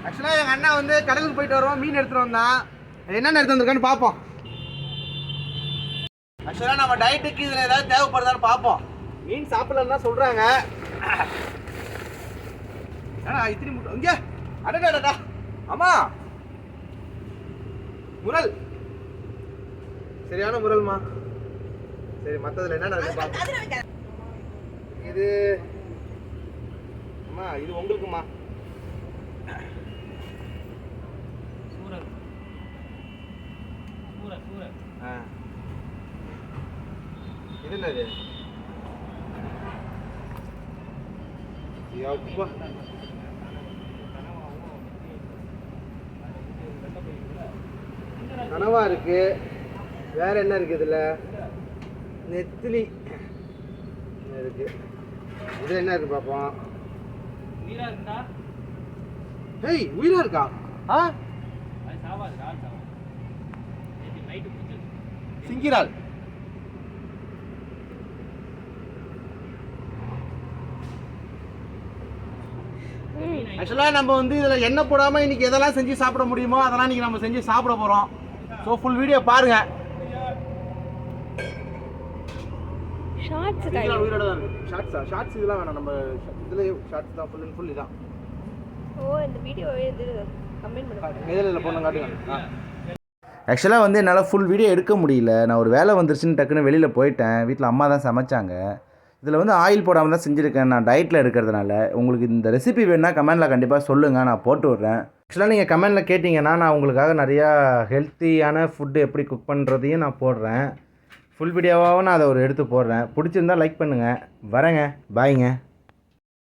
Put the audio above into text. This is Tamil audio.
ஆக்சுவலாக எங்கள் அண்ணா வந்து கடலுக்கு போயிட்டு வருவோம் மீன் எடுத்துகிட்டு வந்தான். என்னென்ன எடுத்து வந்திருக்கான்னு பார்ப்போம் ஆக்சுவலாக நம்ம டயட்டுக்கு இதில் ஏதாவது தேவைப்படுதான்னு பார்ப்போம் மீன் சாப்பிடலன்னு தான் சொல்கிறாங்க ஏடா இத்திரி முட்டை? இங்கே அடடா அம்மா. முரல். சரியான முரல்மா. சரி மற்றதுல என்னென்ன பார்ப்போம் இது அம்மா இது உங்களுக்குமா? ஆ இது என்னது யப்பா கனவா இருக்கு வேற என்ன இருக்கு இதுல நெத்திலி இருக்கு இது என்ன இருக்கு பாப்போம் ஹேய் உயிரா இருக்கா ஆ சிங்கிரால் ஆக்சுவலாக நம்ம வந்து இதில் எண்ணெய் போடாமல் இன்னைக்கு எதெல்லாம் செஞ்சு சாப்பிட முடியுமோ அதெல்லாம் இன்னைக்கு நம்ம செஞ்சு சாப்பிட போகிறோம் ஸோ ஃபுல் வீடியோ பாருங்க. ஷார்ட்ஸ் சிங்கிரால் உயிரோட தான் ஷார்ட்ஸா ஷார்ட்ஸ் இதெல்லாம் வேணாம். நம்ம இதுலேயே ஷார்ட்ஸ் தான் ஃபுல் அண்ட் ஃபுல் இதான் ஓ இந்த வீடியோ இது கமெண்ட் பண்ணுங்க இதில் இல்லை பொண்ணு காட்டுங்க? ஆக்சுவலாக வந்து என்னால் ஃபுல் வீடியோ எடுக்க முடியல. நான் ஒரு வேலை வந்துருச்சுன்னு டக்குன்னு வெளியில் போயிட்டேன். வீட்டில் அம்மா தான் சமைச்சாங்க. இதில் வந்து ஆயில் போடாமல் தான் செஞ்சுருக்கேன். நான் டயட்டில் இருக்கிறதுனால உங்களுக்கு இந்த ரெசிபி வேணுன்னா கமெண்டில் கண்டிப்பாக சொல்லுங்கள் நான் போட்டு விட்றேன். ஆக்சுவலாக நீங்கள் கமெண்டில் கேட்டிங்கன்னா நான் உங்களுக்காக நிறையா ஹெல்த்தியான ஃபுட்டு எப்படி குக் பண்ணுறதையும் நான் போடுறேன். ஃபுல் வீடியோவாகவும் நான் அதை ஒரு எடுத்து போடுறேன். பிடிச்சிருந்தா லைக் பண்ணுங்கள் வரேங்க. பாய்ங்க